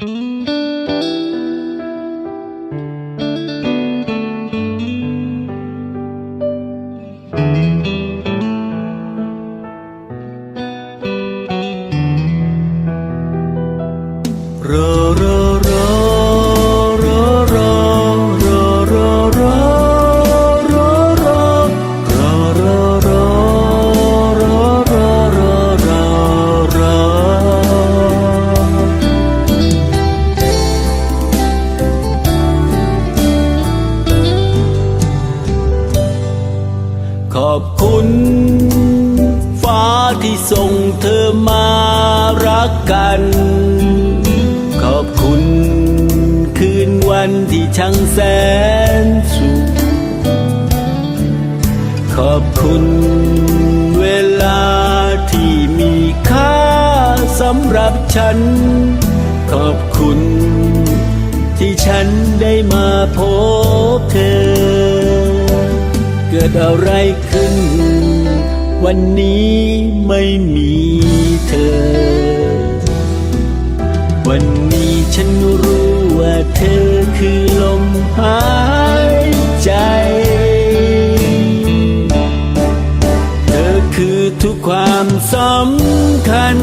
嗯嗯嗯 ที่ส่งเธอมารักกัน ขอบคุณคืนวันที่ช่างแสนสุข ขอบคุณเวลาที่มีค่าสำหรับฉัน ขอบคุณที่ฉันได้มาพบเธอ เกิดอะไรขึ้น วันนี้ไม่มีเธอ วันนี้ฉันรู้ว่าเธอคือลมหายใจ เธอคือทุกความสำคัญ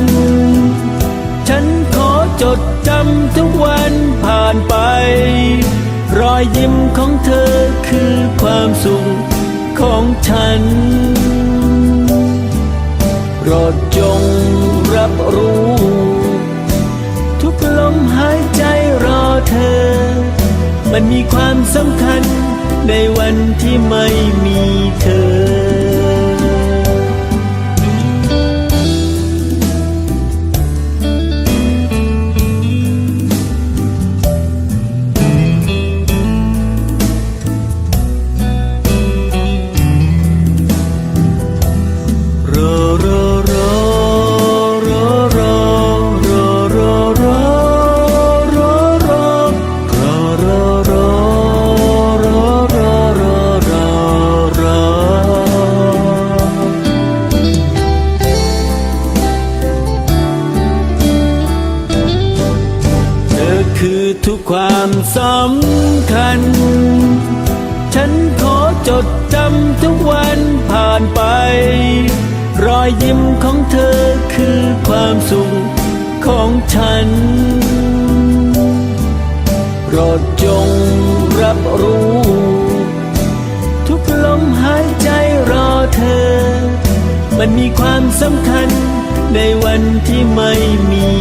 ฉันขอจดจำทุกวันผ่านไป รอยยิ้มของเธอคือความสุขของฉัน รู้ ทุกลมหายใจรอเธอ มันมีความสำคัญในวันที่ไม่มีเธอ ทุกความสำคัญ ฉันขอจดจำทุกวันผ่านไป รอยยิ้มของเธอคือความสุขของฉันโปรดจงรับรู้ ทุกลมหายใจรอเธอ มันมีความสำคัญในวันที่ไม่มี